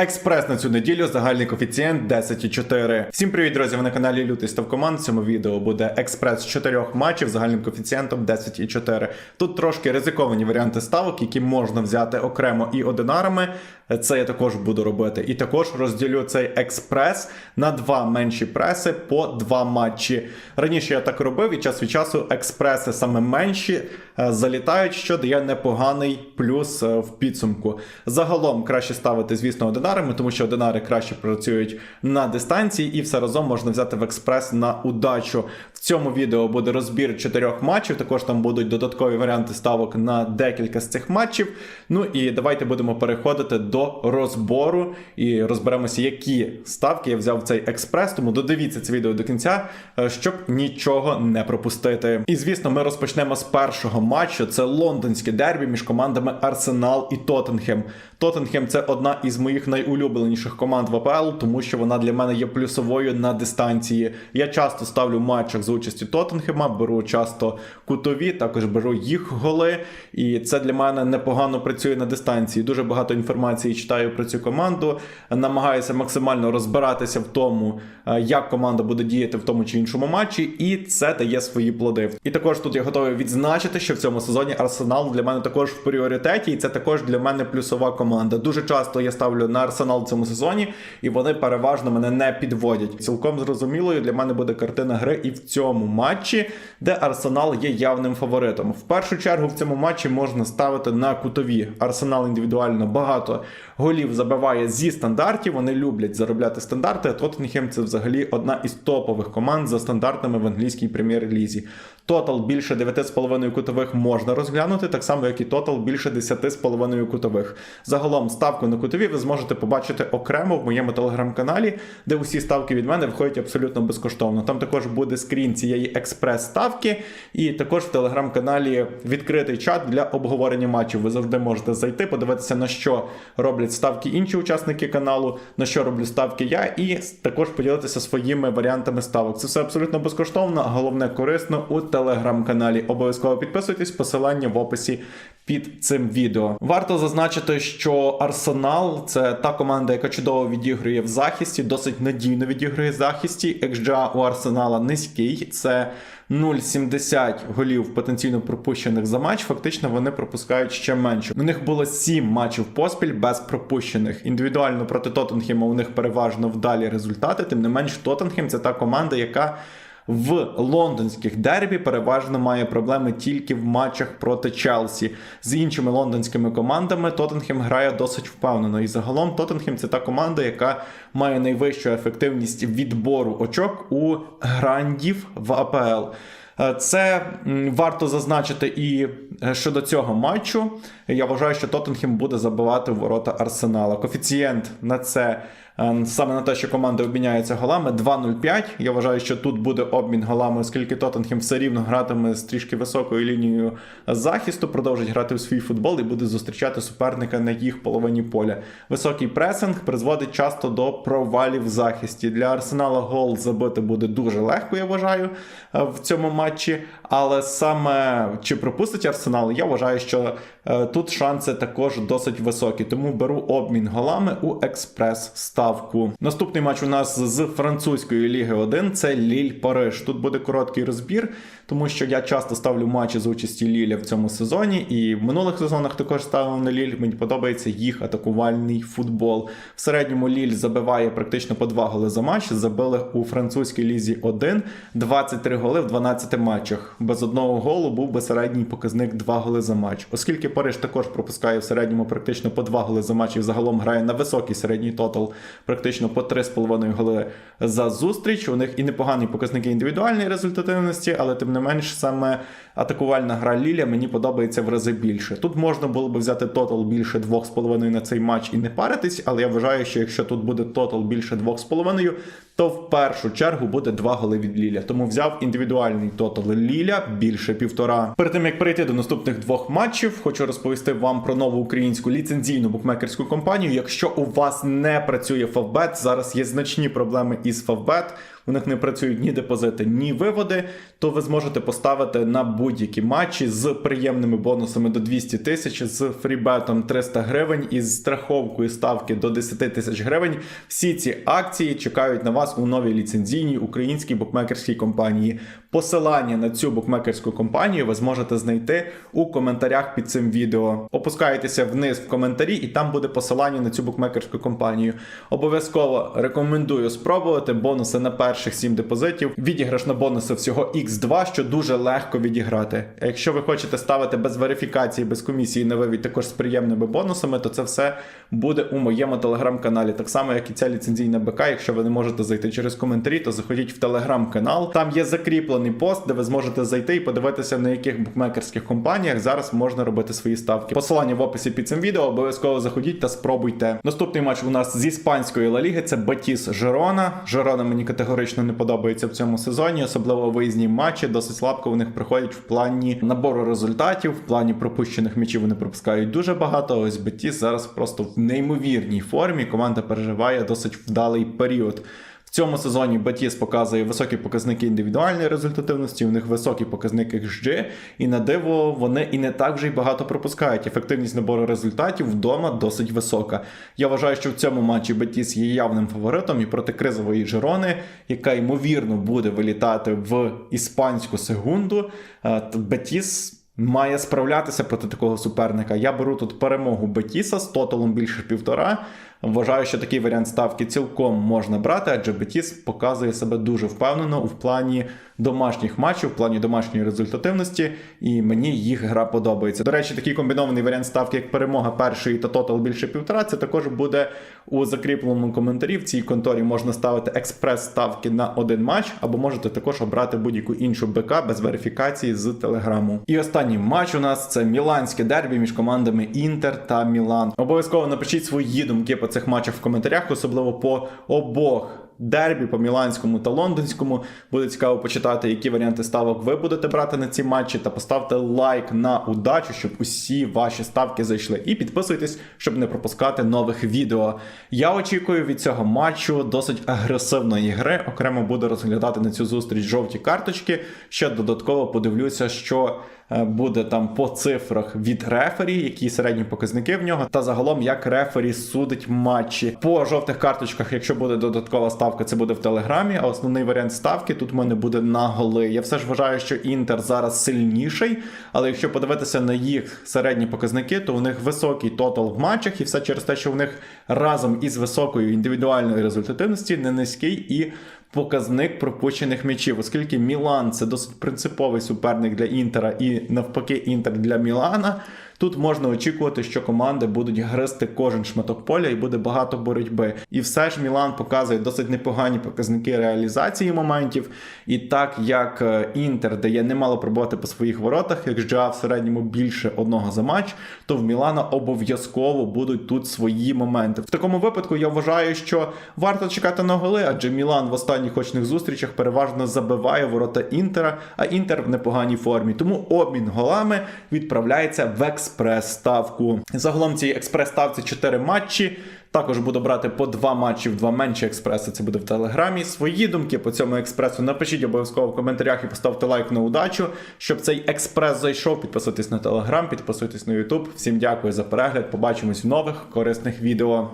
Експрес на цю неділю загальний коефіцієнт 10,4. Всім привіт, друзі! Ви на каналі Лютий Став Команд. В цьому відео буде експрес з чотирьох матчів загальним коефіцієнтом 10,4. Тут трошки ризиковані варіанти ставок, які можна взяти окремо і одинарами. Це я також буду робити. І також розділю цей експрес на два менші преси по два матчі. Раніше я так робив, і час від часу експреси саме менші е, залітають, що дає непоганий плюс е, в підсумку. Загалом краще ставити, звісно, одинарами, тому що одинари краще працюють на дистанції, і все разом можна взяти в експрес на удачу. В цьому відео буде розбір чотирьох матчів. Також там будуть додаткові варіанти ставок на декілька з цих матчів. Ну і давайте будемо переходити до розбору і розберемося, які ставки я взяв в цей експрес. Тому додивіться це відео до кінця, е, щоб нічого не пропустити. І звісно, ми розпочнемо з першого матчу. Це лондонське дербі між командами Арсенал і Тоттенхем. Тоттенхем це одна із моїх найулюбленіших команд в АПЛ, тому що вона для мене є плюсовою на дистанції. Я часто ставлю в матчах з участю Тоттенхема, беру часто кутові, також беру їх голи. І це для мене непогано працює на дистанції. Дуже багато інформації читаю про цю команду. Намагаюся максимально розбиратися в тому, е, як команда буде діяти в тому чи іншому матчі, і це дає свої плоди. І також тут я готовий відзначити, що в цьому сезоні Арсенал для мене також в пріоритеті, і це також для мене плюсова команда. Дуже часто я ставлю на Арсенал в цьому сезоні, і вони переважно мене не підводять. Цілком зрозумілою для мене буде картина гри і в цьому матчі, де Арсенал є явним фаворитом. В першу чергу в цьому матчі можна ставити на кутові. Арсенал індивідуально багато голів забиває зі стандартів. Вони люблять заробляти стандарти. А Тоттенхем це взагалі одна із топових команд за стандартами в англійській прем'єр-лізі. Тотал більше 9,5 кутових можна розглянути, так само як і тотал більше 10,5 кутових. Загалом ставку на кутові ви зможете побачити окремо в моєму телеграм-каналі, де усі ставки від мене виходять абсолютно безкоштовно. Там також буде скрін цієї експрес-ставки, і також в телеграм-каналі відкритий чат для обговорення матчів. Ви завжди можете зайти, подивитися на що роблять ставки інші учасники каналу, на що роблю ставки я, і також поділитися своїми варіантами ставок. Це все абсолютно безкоштовно, а головне корисно у телеграм-каналі. Обов'язково підписуйтесь, посилання в описі під цим відео. Варто зазначити, що Арсенал це та команда, яка чудово відігрує в захисті, досить надійно відігрує в захисті. XGA у Арсенала низький. Це 0,70 голів потенційно пропущених за матч. Фактично вони пропускають ще менше. У них було 7 матчів поспіль без пропущених. Індивідуально проти Тоттенхема у них переважно вдалі результати. Тим не менш, Тоттенхем це та команда, яка в лондонських дербі переважно має проблеми тільки в матчах проти Челсі. З іншими лондонськими командами Тоттенхем грає досить впевнено. І загалом Тоттенхем це та команда, яка має найвищу ефективність відбору очок у грандів в АПЛ. Е, Це варто зазначити і е, щодо цього матчу. Я вважаю, що Тоттенхем буде забивати ворота Арсенала. Коефіцієнт на це е, саме на те, що команди обміняються голами 2-0-5. Я вважаю, що тут буде обмін голами, оскільки Тоттенхем все рівно гратиме з трішки високою лінією захисту, продовжить грати в свій футбол і буде зустрічати суперника на їх половині поля. Високий пресинг призводить часто до провалів в захисті. Для Арсенала гол забити буде дуже легко, я вважаю, е, в цьому матчі. Але саме чи пропустить Арсенал, я вважаю, що е, тут шанси також досить високі. Тому беру обмін голами у експрес-ставку. Наступний матч у нас з французької ліги 1 це Ліль Париж. Тут буде короткий розбір, тому що я часто ставлю матчі з участі Ліля в цьому сезоні, і в минулих сезонах також ставив на Ліль. Мені подобається їх атакувальний футбол. В середньому Ліль забиває практично по 2 голи за матч. Забили у французькій лізі 1, 23 голи в 12 матчах. Без одного голу був би середній показник 2 голи за матч. Оскільки Париж також пропускає в середньому практично по 2 голи за матч і загалом грає на високий середній тотал, практично по 3,5 голи за зустріч. У них і непогані показники індивідуальної результативності, але тим не менш саме атакувальна гра Ліля мені подобається в рази більше. Тут можна було би взяти тотал більше 2,5 на цей матч і не паритись, але я вважаю, що якщо тут буде тотал більше 2,5, то в першу чергу буде два голи від Ліля. Тому взяв індивідуальний тотал Ліля більше півтора. Перед тим як перейти до наступних двох матчів, хочу розповісти вам про нову українську ліцензійну букмекерську компанію. Якщо у вас не працює Фавбет, зараз є значні проблеми із Favbet, у них не працюють ні депозити, ні виводи, то ви зможете поставити на будь-які матчі з приємними бонусами до 200 тисяч, з фрібетом 300 гривень і з страховкою ставки до 10 тисяч гривень. Всі ці акції чекають на вас у новій ліцензійній українській букмекерській компанії. Посилання на цю букмекерську компанію ви зможете знайти у коментарях під цим відео. Опускаєтеся вниз в коментарі, і там буде посилання на цю букмекерську компанію. Обов'язково рекомендую спробувати бонуси на перших 7 депозитів. Відіграш на бонуси всього X2, що дуже легко відіграти. Якщо ви хочете ставити без верифікації, без комісії на вивід, також з приємними бонусами, то це все буде у моєму телеграм-каналі. Так само, як і ця ліцензійна БК. Якщо ви не можете зайти через коментарі, то заходіть в телеграм-канал. Там є закріплений пост, де ви зможете зайти і подивитися, на яких букмекерських компаніях зараз можна робити свої ставки. Посилання в описі під цим відео. Обов'язково заходіть та спробуйте. Наступний матч у нас з іспанської Ла Ліги це Батіс Жерона. Жерона мені категорично не подобається в цьому сезоні, особливо виїзні матчі. Досить слабко у них приходять в плані набору результатів, в плані пропущених м'ячів вони пропускають дуже багато. Ось Батіс зараз просто в неймовірній формі. Команда переживає досить вдалий період. В цьому сезоні Батіс показує високі показники індивідуальної результативності, у них високі показники XG, і на диво вони і не так вже й багато пропускають. Ефективність набору результатів вдома досить висока. Я вважаю, що в цьому матчі Батіс є явним фаворитом і проти кризової Жерони, яка ймовірно буде вилітати в іспанську сегунду. е, Бетіс. Має справлятися проти такого суперника. Я беру тут перемогу Бетіса з тоталом більше півтора. Вважаю, що такий варіант ставки цілком можна брати, адже Бетіс показує себе дуже впевнено в плані домашніх матчів, в плані домашньої результативності, і мені їх гра подобається. До речі, такий комбінований варіант ставки, як перемога першої та тотал більше півтора. Це також буде у закріпленому коментарі. В цій конторі можна ставити експрес ставки на один матч, або можете також обрати будь-яку іншу БК без верифікації з телеграму. І останній матч у нас це міланське дербі між командами Інтер та Мілан. Обов'язково напишіть свої думки по цих матчах в коментарях, особливо по обох. Дербі по міланському та лондонському буде цікаво почитати, які варіанти ставок ви будете брати на ці матчі, та поставте лайк на удачу, щоб усі ваші ставки зайшли. І підписуйтесь, щоб не пропускати нових відео. Я очікую від цього матчу досить агресивної гри. Окремо буду розглядати на цю зустріч жовті карточки. Ще додатково подивлюся, що буде там по цифрах від рефері, які середні показники в нього, та загалом як рефері судить матчі. По жовтих карточках, якщо буде додаткова ставка, це буде в телеграмі. А основний варіант ставки тут в мене буде на голи. Я все ж вважаю, що Інтер зараз сильніший, але якщо подивитися на їх середні показники, то у них високий тотал в матчах, і все через те, що в них разом із високою індивідуальною результативності не низький і показник пропущених м'ячів, оскільки Мілан це досить принциповий суперник для Інтера, і навпаки, Інтер для Мілана. Тут можна очікувати, що команди будуть гризти кожен шматок поля і буде багато боротьби. І все ж Мілан показує досить непогані показники реалізації моментів. І так як е, Інтер дає немало пробувати по своїх воротах, як ЖА в середньому більше одного за матч, то в Мілана обов'язково будуть тут свої моменти. В такому випадку я вважаю, що варто чекати на голи, адже Мілан в останніх очних зустрічах переважно забиває ворота Інтера, а Інтер в непоганій формі. Тому обмін голами відправляється в експрес-ставку. Загалом цій експрес-ставці 4 матчі. Також буду брати по два матчі в два менші експреси. Це буде в телеграмі. Свої думки по цьому експресу напишіть обов'язково в коментарях і поставте лайк на удачу, щоб цей експрес зайшов. Підписуйтесь на телеграм, підписуйтесь на Ютуб. Всім дякую за перегляд. Побачимось в нових корисних відео.